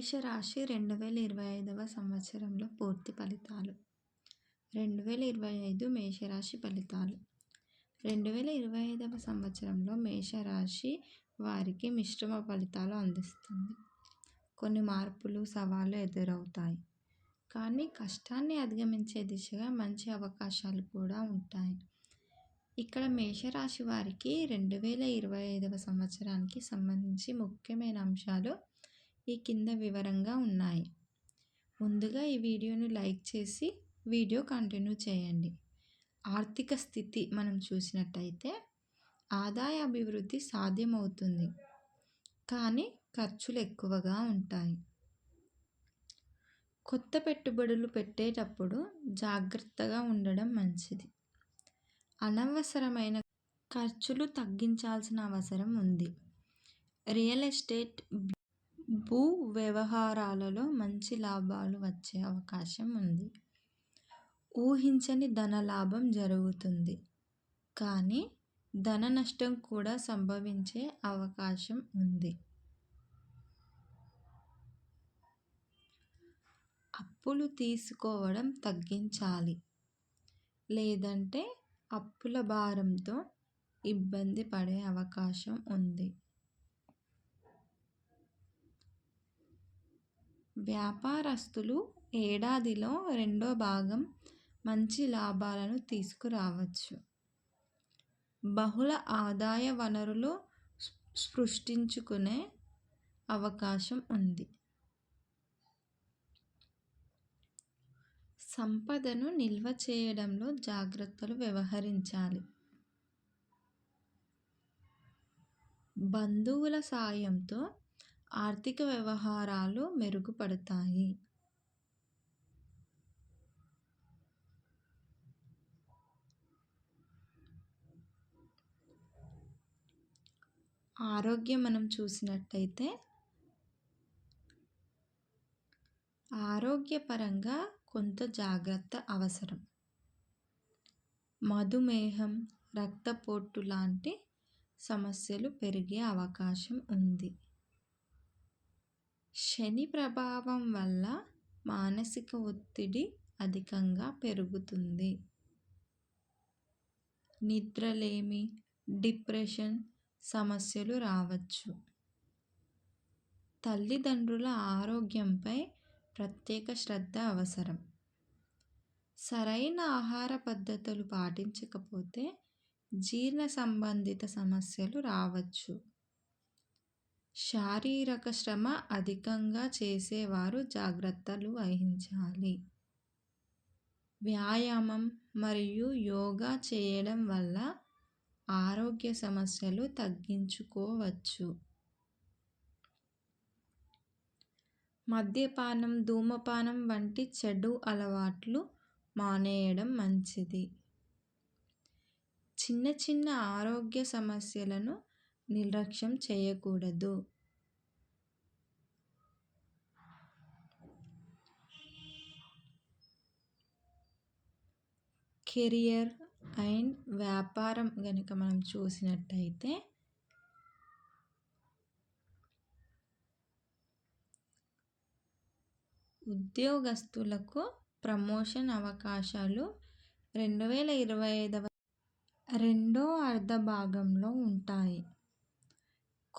మేషరాశి రెండు వేల ఇరవై ఐదవ సంవత్సరంలో పూర్తి ఫలితాలు. రెండు వేల ఇరవై ఐదు మేషరాశి ఫలితాలు. రెండు వేల ఇరవై ఐదవ సంవత్సరంలో మేషరాశి వారికి మిశ్రమ ఫలితాలు అందిస్తుంది. కొన్ని మార్పులు సవాళ్ళు ఎదురవుతాయి. కానీ కష్టాన్ని అధిగమించే దిశగా మంచి అవకాశాలు కూడా ఉంటాయి. ఇక్కడ మేషరాశి వారికి రెండు వేల ఇరవై ఐదవ సంవత్సరానికి సంబంధించి ముఖ్యమైన అంశాలు ఈ కింద వివరంగా ఉన్నాయి. ముందుగా ఈ వీడియోని లైక్ చేసి వీడియో కంటిన్యూ చేయండి. ఆర్థిక స్థితి మనం చూసినట్టయితే ఆదాయ అభివృద్ధి సాధ్యమవుతుంది. కానీ ఖర్చులు ఎక్కువగా ఉంటాయి. కొత్త పెట్టుబడులు పెట్టేటప్పుడు జాగ్రత్తగా ఉండడం మంచిది. అనవసరమైన ఖర్చులు తగ్గించాల్సిన అవసరం ఉంది. రియల్ ఎస్టేట్ భూ వ్యవహారాలలో మంచి లాభాలు వచ్చే అవకాశం ఉంది. ఊహించని ధన లాభం జరుగుతుంది. కానీ ధన నష్టం కూడా సంభవించే అవకాశం ఉంది. అప్పులు తీసుకోవడం తగ్గించాలి. లేదంటే అప్పుల భారంతో ఇబ్బంది పడే అవకాశం ఉంది. వ్యాపారస్తులు ఏడాదిలో రెండో భాగం మంచి లాభాలను తీసుకురావచ్చు. బహుళ ఆదాయ వనరులు సృష్టించుకునే అవకాశం ఉంది. సంపదను నిల్వ చేయడంలో జాగ్రత్తలు వ్యవహరించాలి. బంధువుల సాయంతో ఆర్థిక వ్యవహారాలు మెరుగుపడతాయి. ఆరోగ్యం మనం చూసినట్టయితే ఆరోగ్యపరంగా కొంత జాగ్రత్త అవసరం. మధుమేహం రక్తపోటు లాంటి సమస్యలు పెరిగే అవకాశం ఉంది. శని ప్రభావం వల్ల మానసిక ఒత్తిడి అధికంగా పెరుగుతుంది. నిద్రలేమి డిప్రెషన్ సమస్యలు రావచ్చు. తల్లిదండ్రుల ఆరోగ్యంపై ప్రత్యేక శ్రద్ధ అవసరం. సరైన ఆహార పద్ధతులు పాటించకపోతే జీర్ణ సంబంధిత సమస్యలు రావచ్చు. శారీరక శ్రమ అధికంగా చేసేవారు జాగ్రత్తలు వహించాలి. వ్యాయామం మరియు యోగా చేయడం వల్ల ఆరోగ్య సమస్యలు తగ్గించుకోవచ్చు. మద్యపానం ధూమపానం వంటి చెడు అలవాట్లు మానేయడం మంచిది. చిన్న చిన్న ఆరోగ్య సమస్యలను నిర్లక్ష్యం చేయకూడదు. కెరియర్ అండ్ వ్యాపారం కనుక మనం చూసినట్టయితే ఉద్యోగస్తులకు ప్రమోషన్ అవకాశాలు రెండు వేల ఇరవై ఐదవ రెండో అర్ధ భాగంలో ఉంటాయి.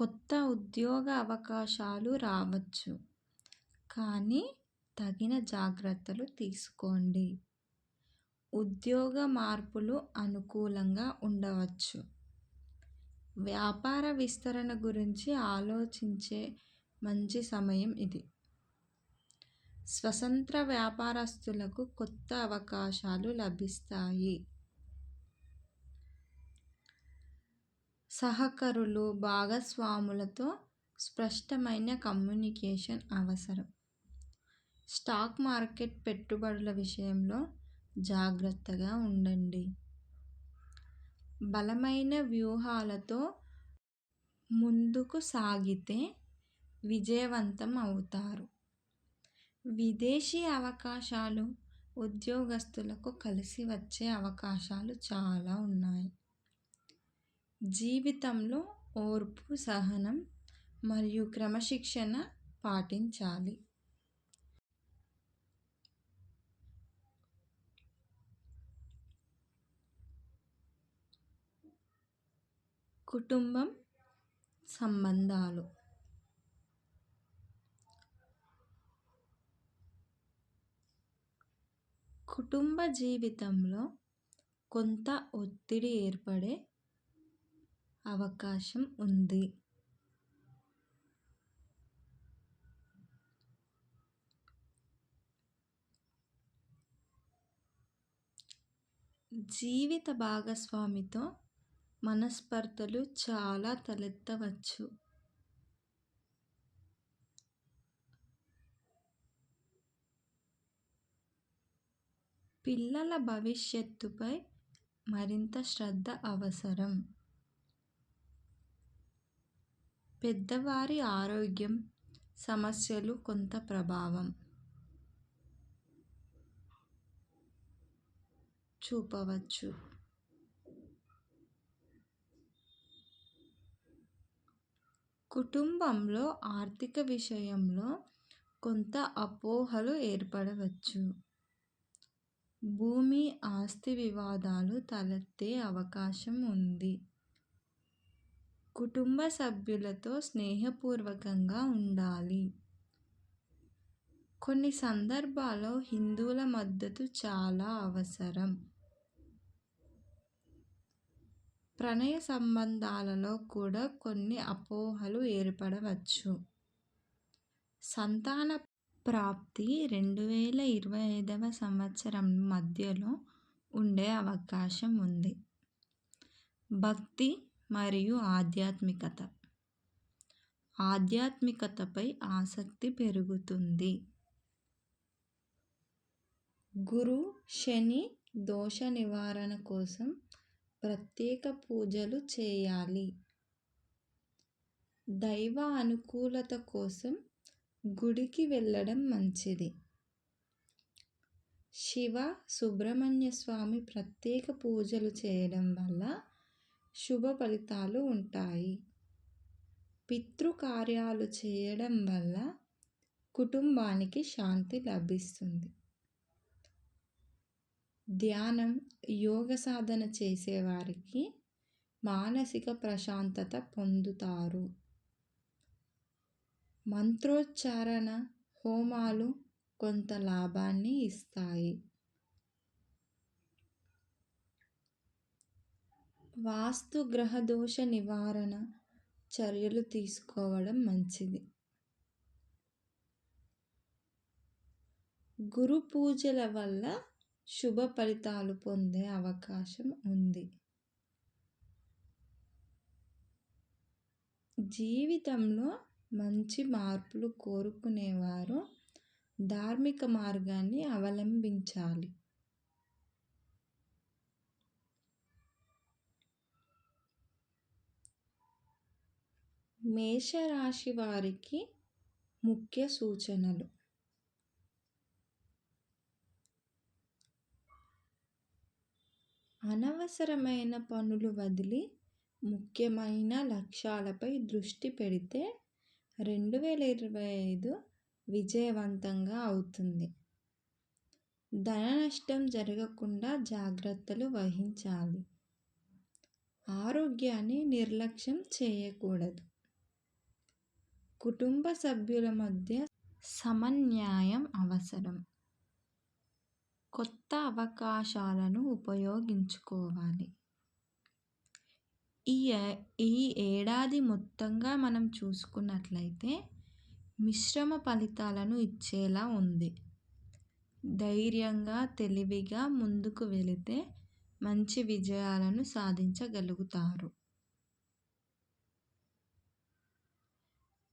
కొత్త ఉద్యోగ అవకాశాలు రావచ్చు. కానీ తగిన జాగ్రత్తలు తీసుకోండి. ఉద్యోగ మార్పులు అనుకూలంగా ఉండవచ్చు. వ్యాపార విస్తరణ గురించి ఆలోచించే మంచి సమయం ఇది. స్వతంత్ర వ్యాపారస్తులకు కొత్త అవకాశాలు లభిస్తాయి. సహకరులు భాగస్వాములతో స్పష్టమైన కమ్యూనికేషన్ అవసరం. స్టాక్ మార్కెట్ పెట్టుబడుల విషయంలో జాగ్రత్తగా ఉండండి. బలమైన వ్యూహాలతో ముందుకు సాగితే విజయవంతం అవుతారు. విదేశీ అవకాశాలు ఉద్యోగస్తులకు కలిసి వచ్చే అవకాశాలు చాలా ఉన్నాయి. జీవితంలో ఓర్పు సహనం మరియు క్రమశిక్షణ పాటించాలి. కుటుంబం సంబంధాలు. కుటుంబ జీవితంలో కొంత ఒత్తిడి ఏర్పడే అవకాశం ఉంది. జీవిత భాగస్వామితో మనస్పర్ధలు చాలా తలెత్తవచ్చు. పిల్లల భవిష్యత్తుపై మరింత శ్రద్ధ అవసరం. పెద్దవారి ఆరోగ్యం సమస్యలు కొంత ప్రభావం చూపవచ్చు. కుటుంబంలో ఆర్థిక విషయంలో కొంత అపోహలు ఏర్పడవచ్చు. భూమి ఆస్తి వివాదాలు తలెత్తే అవకాశం ఉంది. కుటుంబ సభ్యులతో స్నేహపూర్వకంగా ఉండాలి. కొన్ని సందర్భాల్లో హిందువుల మద్దతు చాలా అవసరం. ప్రణయ సంబంధాలలో కూడా కొన్ని అపోహలు ఏర్పడవచ్చు. సంతాన ప్రాప్తి రెండు వేల ఇరవై ఐదవ సంవత్సరం మధ్యలో ఉండే అవకాశం ఉంది. భక్తి మరియు ఆధ్యాత్మికత. ఆధ్యాత్మికతపై ఆసక్తి పెరుగుతుంది. గురు శని దోష నివారణ కోసం ప్రత్యేక పూజలు చేయాలి. దైవ అనుకూలత కోసం గుడికి వెళ్ళడం మంచిది. శివ సుబ్రహ్మణ్య స్వామి ప్రత్యేక పూజలు చేయడం వల్ల శుభ ఫలితాలు ఉంటాయి. పితృకార్యాలు చేయడం వల్ల కుటుంబానికి శాంతి లభిస్తుంది. ధ్యానం యోగ సాధన చేసేవారికి మానసిక ప్రశాంతత పొందుతారు. మంత్రోచ్చారణ హోమాలు కొంత లాభాన్ని ఇస్తాయి. వాస్తు గ్రహ దోష నివారణ చర్యలు తీసుకోవడం మంచిది. గురు పూజల వల్ల శుభ ఫలితాలు పొందే అవకాశం ఉంది. జీవితంలో మంచి మార్పులు కోరుకునేవారు ధార్మిక మార్గాన్ని అవలంబించాలి. మేషరాశి వారికి ముఖ్య సూచనలు. అనవసరమైన పనులు వదిలి ముఖ్యమైన లక్ష్యాలపై దృష్టి పెడితే రెండు వేల ఇరవై ఐదు విజయవంతంగా అవుతుంది. ధన నష్టం జరగకుండా జాగ్రత్తలు వహించాలి. ఆరోగ్యాన్ని నిర్లక్ష్యం చేయకూడదు. కుటుంబ సభ్యుల మధ్య సమన్యాయం అవసరం. కొత్త అవకాశాలను ఉపయోగించుకోవాలి. ఈ ఈ ఏడాది మొత్తంగా మనం చూసుకున్నట్లయితే మిశ్రమ ఫలితాలను ఇచ్చేలా ఉంది. ధైర్యంగా తెలివిగా ముందుకు వెళితే మంచి విజయాలను సాధించగలుగుతారు.